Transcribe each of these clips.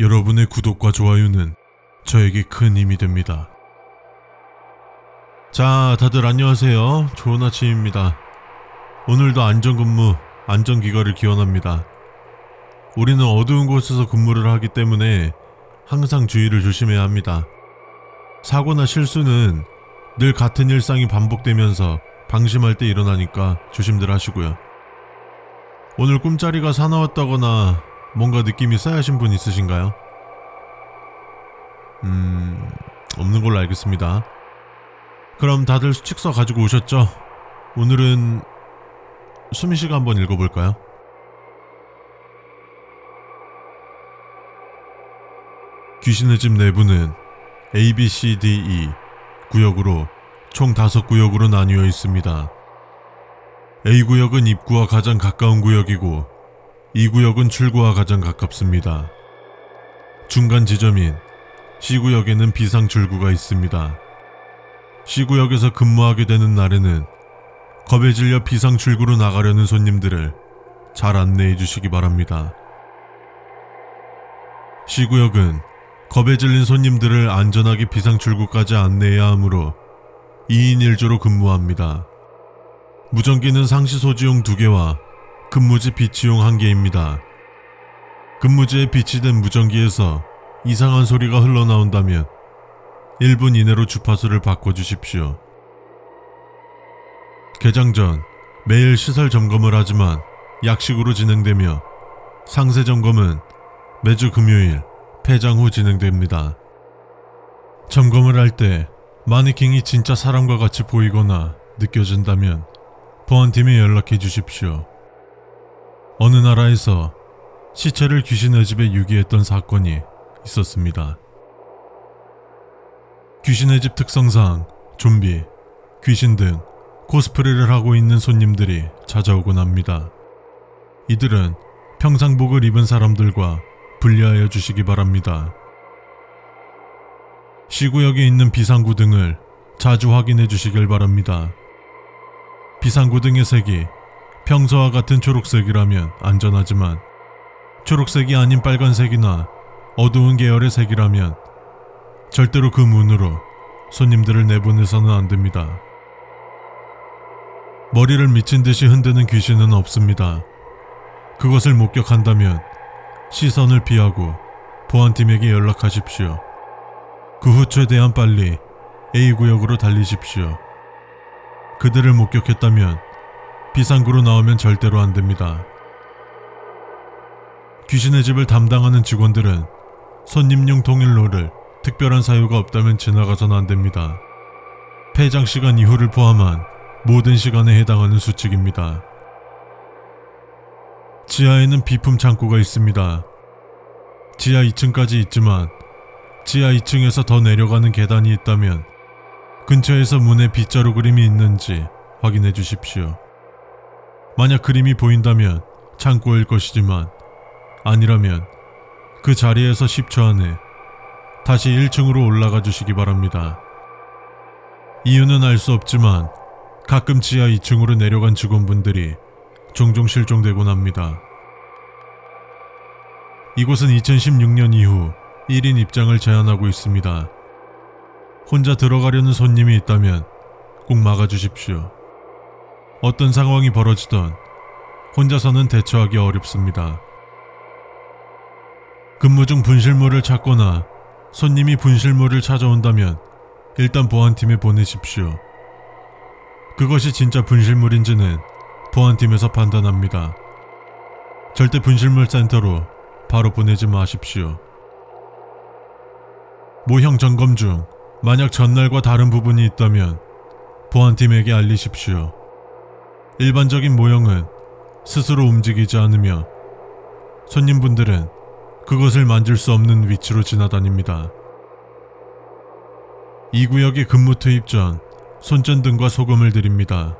여러분의 구독과 좋아요는 저에게 큰 힘이 됩니다. 자, 다들 안녕하세요. 좋은 아침입니다. 오늘도 안전근무, 안전기가를 기원합니다. 우리는 어두운 곳에서 근무를 하기 때문에 항상 주의를 조심해야 합니다. 사고나 실수는 늘 같은 일상이 반복되면서 방심할 때 일어나니까 조심들 하시고요. 오늘 꿈자리가 사나웠다거나 뭔가 느낌이 쎄하신 분 있으신가요? 음, 없는 걸로 알겠습니다. 그럼 다들 수칙서 가지고 오셨죠? 오늘은 수미 씨가 한번 읽어볼까요? 귀신의 집 내부는 A, B, C, D, E 구역으로 총 5구역으로 나뉘어 있습니다. A 구역은 입구와 가장 가까운 구역이고 이 구역은 출구와 가장 가깝습니다. 중간 지점인 C구역에는 비상 출구가 있습니다. C구역에서 근무하게 되는 날에는 겁에 질려 비상 출구로 나가려는 손님들을 잘 안내해 주시기 바랍니다. C구역은 겁에 질린 손님들을 안전하게 비상 출구까지 안내해야 하므로 2인 1조로 근무합니다. 무전기는 상시 소지용 2개와 근무지 비치용 1개입니다. 근무지에 비치된 무전기에서 이상한 소리가 흘러나온다면 1분 이내로 주파수를 바꿔주십시오. 개장 전 매일 시설 점검을 하지만 약식으로 진행되며 상세 점검은 매주 금요일 폐장 후 진행됩니다. 점검을 할 때 마네킹이 진짜 사람과 같이 보이거나 느껴진다면 보안팀에 연락해 주십시오. 어느 나라에서 시체를 귀신의 집에 유기했던 사건이 있었습니다. 귀신의 집 특성상 좀비, 귀신 등 코스프레를 하고 있는 손님들이 찾아오곤 합니다. 이들은 평상복을 입은 사람들과 분리하여 주시기 바랍니다. 시구역에 있는 비상구 등을 자주 확인해 주시길 바랍니다. 비상구 등의 색이 평소와 같은 초록색이라면 안전하지만 초록색이 아닌 빨간색이나 어두운 계열의 색이라면 절대로 그 문으로 손님들을 내보내서는 안 됩니다. 머리를 미친 듯이 흔드는 귀신은 없습니다. 그것을 목격한다면 시선을 피하고 보안팀에게 연락하십시오. 그 후 최대한 빨리 A구역으로 달리십시오. 그들을 목격했다면 비상구로 나오면 절대로 안 됩니다. 귀신의 집을 담당하는 직원들은 손님용 통일로를 특별한 사유가 없다면 지나가선 안 됩니다. 폐장 시간 이후를 포함한 모든 시간에 해당하는 수칙입니다. 지하에는 비품 창고가 있습니다. 지하 2층까지 있지만 지하 2층에서 더 내려가는 계단이 있다면 근처에서 문에 빗자루 그림이 있는지 확인해 주십시오. 만약 그림이 보인다면 창고일 것이지만 아니라면 그 자리에서 10초 안에 다시 1층으로 올라가 주시기 바랍니다. 이유는 알 수 없지만 가끔 지하 2층으로 내려간 직원분들이 종종 실종되곤 합니다. 이곳은 2016년 이후 1인 입장을 제한하고 있습니다. 혼자 들어가려는 손님이 있다면 꼭 막아주십시오. 어떤 상황이 벌어지던 혼자서는 대처하기 어렵습니다. 근무 중 분실물을 찾거나 손님이 분실물을 찾아온다면 일단 보안팀에 보내십시오. 그것이 진짜 분실물인지는 보안팀에서 판단합니다. 절대 분실물 센터로 바로 보내지 마십시오. 모형 점검 중 만약 전날과 다른 부분이 있다면 보안팀에게 알리십시오. 일반적인 모형은 스스로 움직이지 않으며 손님분들은 그것을 만질 수 없는 위치로 지나다닙니다. 이 구역에 근무 투입 전 손전등과 소금을 드립니다.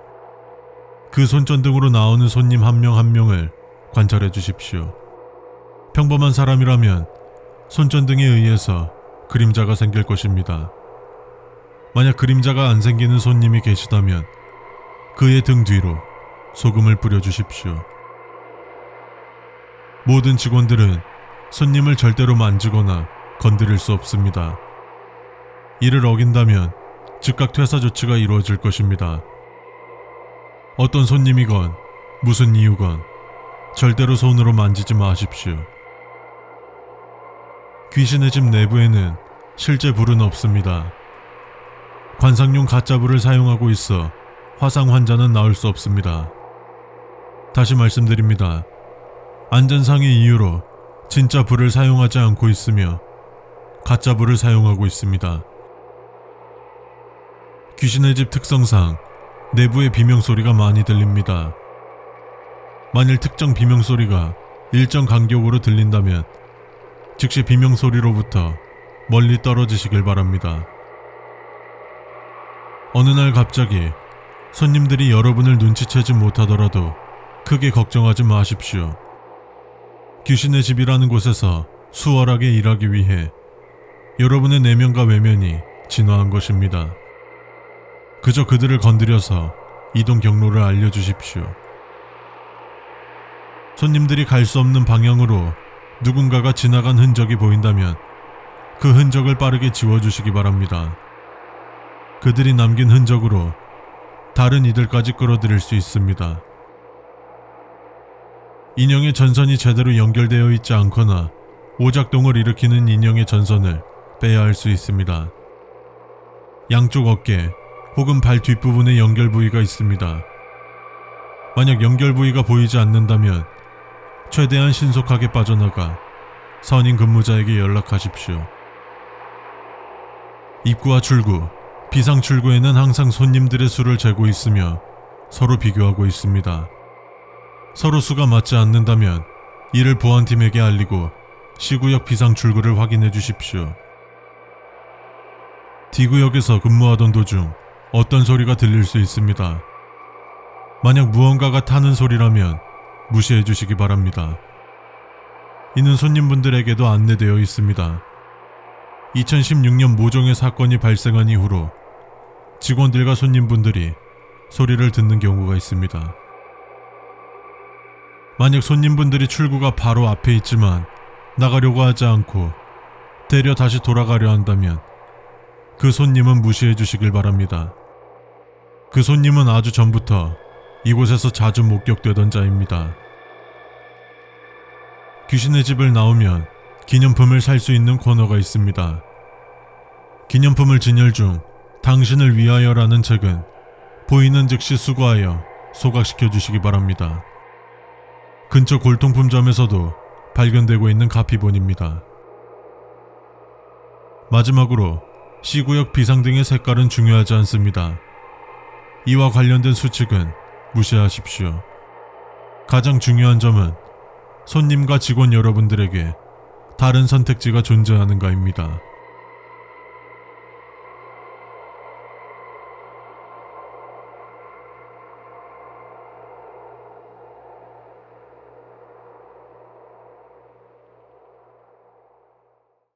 그 손전등으로 나오는 손님 한명한 명을 관찰해 주십시오. 평범한 사람이라면 손전등에 의해서 그림자가 생길 것입니다. 만약 그림자가 안 생기는 손님이 계시다면 그의 등 뒤로 소금을 뿌려 주십시오. 모든 직원들은 손님을 절대로 만지거나 건드릴 수 없습니다. 이를 어긴다면 즉각 퇴사 조치가 이루어질 것입니다. 어떤 손님이건 무슨 이유건 절대로 손으로 만지지 마십시오. 귀신의 집 내부에는 실제 불은 없습니다. 관상용 가짜 불을 사용하고 있어 화상 환자는 나올 수 없습니다. 다시 말씀드립니다. 안전상의 이유로 진짜 불을 사용하지 않고 있으며 가짜 불을 사용하고 있습니다. 귀신의 집 특성상 내부의 비명 소리가 많이 들립니다. 만일 특정 비명 소리가 일정 간격으로 들린다면 즉시 비명 소리로부터 멀리 떨어지시길 바랍니다. 어느 날 갑자기 손님들이 여러분을 눈치채지 못하더라도 크게 걱정하지 마십시오. 귀신의 집이라는 곳에서 수월하게 일하기 위해 여러분의 내면과 외면이 진화한 것입니다. 그저 그들을 건드려서 이동 경로를 알려주십시오. 손님들이 갈 수 없는 방향으로 누군가가 지나간 흔적이 보인다면 그 흔적을 빠르게 지워주시기 바랍니다. 그들이 남긴 흔적으로 다른 이들까지 끌어들일 수 있습니다. 인형의 전선이 제대로 연결되어 있지 않거나 오작동을 일으키는 인형의 전선을 빼야 할 수 있습니다. 양쪽 어깨 혹은 발 뒷부분에 연결 부위가 있습니다. 만약 연결 부위가 보이지 않는다면 최대한 신속하게 빠져나가 선임 근무자에게 연락하십시오. 입구와 출구, 비상 출구에는 항상 손님들의 수를 재고 있으며 서로 비교하고 있습니다. 서로 수가 맞지 않는다면 이를 보안팀에게 알리고 C구역 비상 출구를 확인해 주십시오. D구역에서 근무하던 도중 어떤 소리가 들릴 수 있습니다. 만약 무언가가 타는 소리라면 무시해 주시기 바랍니다. 이는 손님분들에게도 안내되어 있습니다. 2016년 모종의 사건이 발생한 이후로 직원들과 손님분들이 소리를 듣는 경우가 있습니다. 만약 손님분들이 출구가 바로 앞에 있지만 나가려고 하지 않고 되려 다시 돌아가려 한다면 그 손님은 무시해 주시길 바랍니다. 그 손님은 아주 전부터 이곳에서 자주 목격되던 자입니다. 귀신의 집을 나오면 기념품을 살 수 있는 코너가 있습니다. 기념품을 진열 중 당신을 위하여라는 책은 보이는 즉시 수거하여 소각시켜 주시기 바랍니다. 근처 골통품점에서도 발견되고 있는 가피본입니다. 마지막으로 C구역 비상등의 색깔은 중요하지 않습니다. 이와 관련된 수칙은 무시하십시오. 가장 중요한 점은 손님과 직원 여러분들에게 다른 선택지가 존재하는가입니다.